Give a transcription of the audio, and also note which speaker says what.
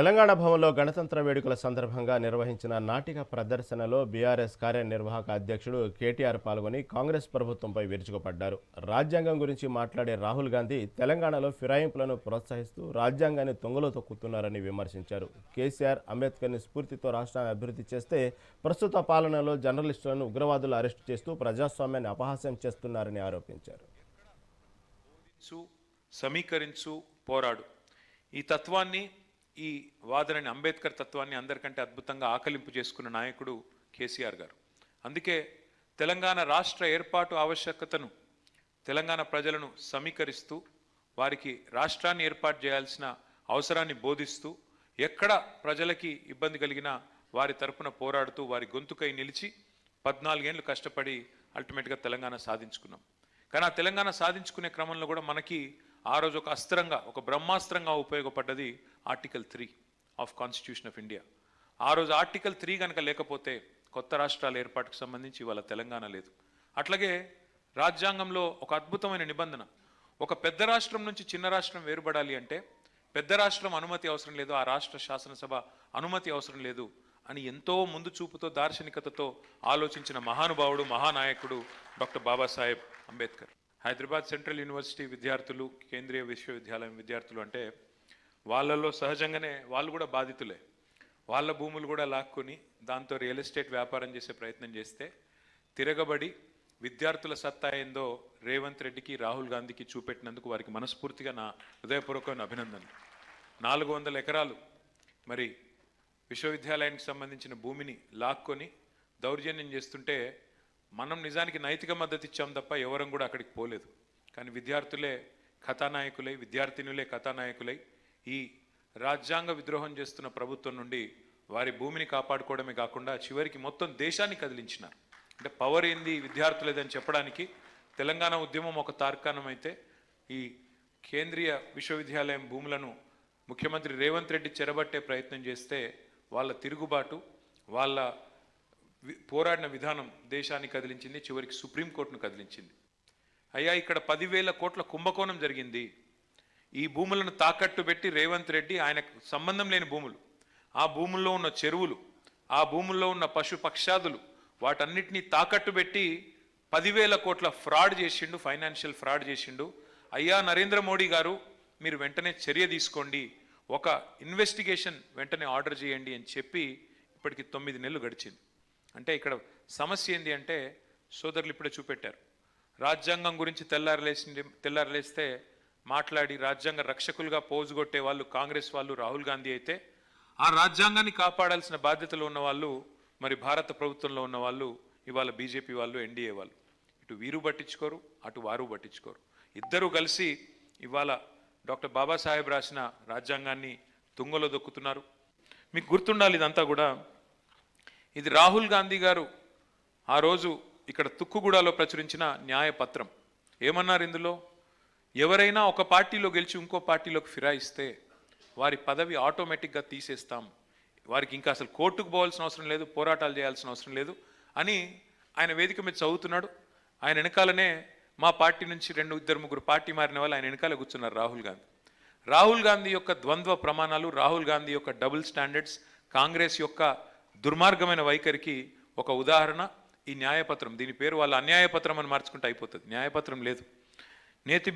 Speaker 1: తెలంగాణ భవన్లో గణతంత్ర వేడుకల సందర్భంగా నిర్వహించిన నాటిక ప్రదర్శనలో బీఆర్ఎస్ కార్యనిర్వాహక అధ్యక్షుడు కేటీఆర్ పాల్గొని కాంగ్రెస్ ప్రభుత్వంపై విరుచుకుపడ్డారు. రాజ్యాంగం గురించి మాట్లాడే రాహుల్ గాంధీ తెలంగాణలో ఫిరాయింపులను ప్రోత్సహిస్తూ రాజ్యాంగాన్ని తొంగలో తొక్కుతున్నారని విమర్శించారు. కేసీఆర్ అంబేద్కర్ని స్ఫూర్తితో రాష్ట్రాన్ని అభివృద్ధి చేస్తే ప్రస్తుత పాలనలో జర్నలిస్టులను ఉగ్రవాదులు అరెస్టు చేస్తూ ప్రజాస్వామ్యాన్ని అపహాస్యం చేస్తున్నారని ఆరోపించారు.
Speaker 2: సు సమీకరించు పోరాడు. ఈ తత్వాన్ని ఈ వాదనని అంబేద్కర్ తత్వాన్ని అందరికంటే అద్భుతంగా ఆకలింపు చేసుకున్న నాయకుడు కేసీఆర్ గారు. అందుకే తెలంగాణ రాష్ట్ర ఏర్పాటు ఆవశ్యకతను తెలంగాణ ప్రజలను సమీకరిస్తూ వారికి రాష్ట్రాన్ని ఏర్పాటు చేయాల్సిన అవసరాన్ని బోధిస్తూ ఎక్కడ ప్రజలకి ఇబ్బంది కలిగినా వారి తరపున పోరాడుతూ వారి గొంతుకై నిలిచి పద్నాలుగేళ్ళు కష్టపడి అల్టిమేట్గా తెలంగాణ సాధించుకున్నాం. కానీ ఆ తెలంగాణ సాధించుకునే క్రమంలో కూడా మనకి ఆ రోజు ఒక అస్త్రంగా ఒక బ్రహ్మాస్త్రంగా ఉపయోగపడ్డది article three of constitution of India ఆ రోజు ఆర్టికల్ త్రీ కనుక లేకపోతే కొత్త రాష్ట్రాల ఏర్పాటుకు సంబంధించి ఇవాళ తెలంగాణ లేదు. అట్లాగే రాజ్యాంగంలో ఒక అద్భుతమైన నిబంధన ఒక పెద్ద రాష్ట్రం నుంచి చిన్న రాష్ట్రం వేరుపడాలి అంటే పెద్ద రాష్ట్రం అనుమతి అవసరం లేదు ఆ రాష్ట్ర శాసనసభ అనుమతి అవసరం లేదు అని ఎంతో ముందు చూపుతో దార్శనికతతో ఆలోచించిన మహానుభావుడు మహానాయకుడు doctor Babasaheb Ambedkar. Hyderabad central university విద్యార్థులు కేంద్రీయ విశ్వవిద్యాలయం విద్యార్థులు అంటే వాళ్ళల్లో సహజంగానే వాళ్ళు కూడా బాధితులే. వాళ్ళ భూములు కూడా లాక్కొని దాంతో రియల్ ఎస్టేట్ వ్యాపారం చేసే ప్రయత్నం చేస్తే తిరగబడి విద్యార్థుల సత్తా ఏందో రేవంత్ రెడ్డికి రాహుల్ గాంధీకి చూపెట్టినందుకు వారికి మనస్ఫూర్తిగా నా హృదయపూర్వకమైన అభినందనలు. నాలుగు వందల ఎకరాలు మరి విశ్వవిద్యాలయానికి సంబంధించిన భూమిని లాక్కొని దౌర్జన్యం చేస్తుంటే మనం నిజానికి నైతిక మద్దతు ఇచ్చాం తప్ప ఎవరం కూడా అక్కడికి పోలేదు. కానీ విద్యార్థులే కథానాయకులై విద్యార్థినులే కథానాయకులై ఈ రాజ్యాంగ విద్రోహం చేస్తున్న ప్రభుత్వం నుండి వారి భూమిని కాపాడుకోవడమే కాకుండా చివరికి మొత్తం దేశాన్ని కదిలించినారు. అంటే పవర్ ఏంది విద్యార్థులేదని చెప్పడానికి తెలంగాణ ఉద్యమం ఒక తార్కాణం అయితే ఈ కేంద్రీయ విశ్వవిద్యాలయం భూములను ముఖ్యమంత్రి రేవంత్ రెడ్డి చెరబట్టే ప్రయత్నం చేస్తే వాళ్ళ తిరుగుబాటు వాళ్ళ పోరాడిన విధానం దేశాన్ని కదిలించింది చివరికి సుప్రీంకోర్టును కదిలించింది. అయ్యా ఇక్కడ పదివేల కోట్ల కుంభకోణం జరిగింది. ఈ భూములను తాకట్టు పెట్టి రేవంత్ రెడ్డి ఆయనకు సంబంధం లేని భూములు ఆ భూముల్లో ఉన్న చెరువులు ఆ భూముల్లో ఉన్న పశు పక్షాదులు వాటన్నిటినీ తాకట్టు పెట్టి పదివేల కోట్ల ఫ్రాడ్ చేసిండు ఫైనాన్షియల్ ఫ్రాడ్ చేసిండు. అయ్యా నరేంద్ర మోడీ గారు మీరు వెంటనే చర్య తీసుకోండి ఒక ఇన్వెస్టిగేషన్ వెంటనే ఆర్డర్ చేయండి అని చెప్పి ఇప్పటికి తొమ్మిది నెలలు గడిచింది. అంటే ఇక్కడ సమస్య ఏంటి అంటే సోదరులు ఇప్పుడే చూపెట్టారు. రాజ్యాంగం గురించి తెల్లారలేసి తెల్లారలేస్తే మాట్లాడి రాజ్యాంగ రక్షకులుగా పోజు కొట్టే వాళ్ళు కాంగ్రెస్ వాళ్ళు రాహుల్ గాంధీ అయితే ఆ రాజ్యాంగాన్ని కాపాడాల్సిన బాధ్యతలు ఉన్న వాళ్ళు మరి భారత ప్రభుత్వంలో ఉన్న వాళ్ళు ఇవాళ బీజేపీ వాళ్ళు ఎన్డీఏ వాళ్ళు. ఇటు వీరు పట్టించుకోరు అటు వారు పట్టించుకోరు. ఇద్దరూ కలిసి ఇవాళ డాక్టర్ బాబాసాహెబ్ రాసిన రాజ్యాంగాన్ని తుంగలో దొక్కుతున్నారు. మీకు గుర్తుండాలి ఇదంతా కూడా. ఇది రాహుల్ గాంధీ గారు ఆ రోజు ఇక్కడ తుక్కుగూడలో ప్రచురించిన న్యాయపత్రం. ఏమన్నారు ఇందులో? ఎవరైనా ఒక పార్టీలో గెలిచి ఇంకో పార్టీలోకి ఫిరాయిస్తే వారి పదవి ఆటోమేటిక్గా తీసేస్తాం. వారికి ఇంకా అసలు కోర్టుకు పోవాల్సిన అవసరం లేదు పోరాటాలు చేయాల్సిన అవసరం లేదు అని ఆయన వేదిక మీద చదువుతున్నాడు. ఆయన వెనకాలనే మా పార్టీ నుంచి రెండు ఇద్దరు ముగ్గురు పార్టీ మారిన వాళ్ళు ఆయన వెనకాల కూర్చున్నారు రాహుల్ గాంధీ. రాహుల్ గాంధీ యొక్క ద్వంద్వ ప్రమాణాలు రాహుల్ గాంధీ యొక్క డబుల్ స్టాండర్డ్స్ కాంగ్రెస్ యొక్క దుర్మార్గమైన వైఖరికి ఒక ఉదాహరణ ఈ న్యాయపత్రం. దీని పేరు వాళ్ళ అన్యాయపత్రం అని మార్చుకుంటే అయిపోతుంది. న్యాయపత్రం లేదు. నేతి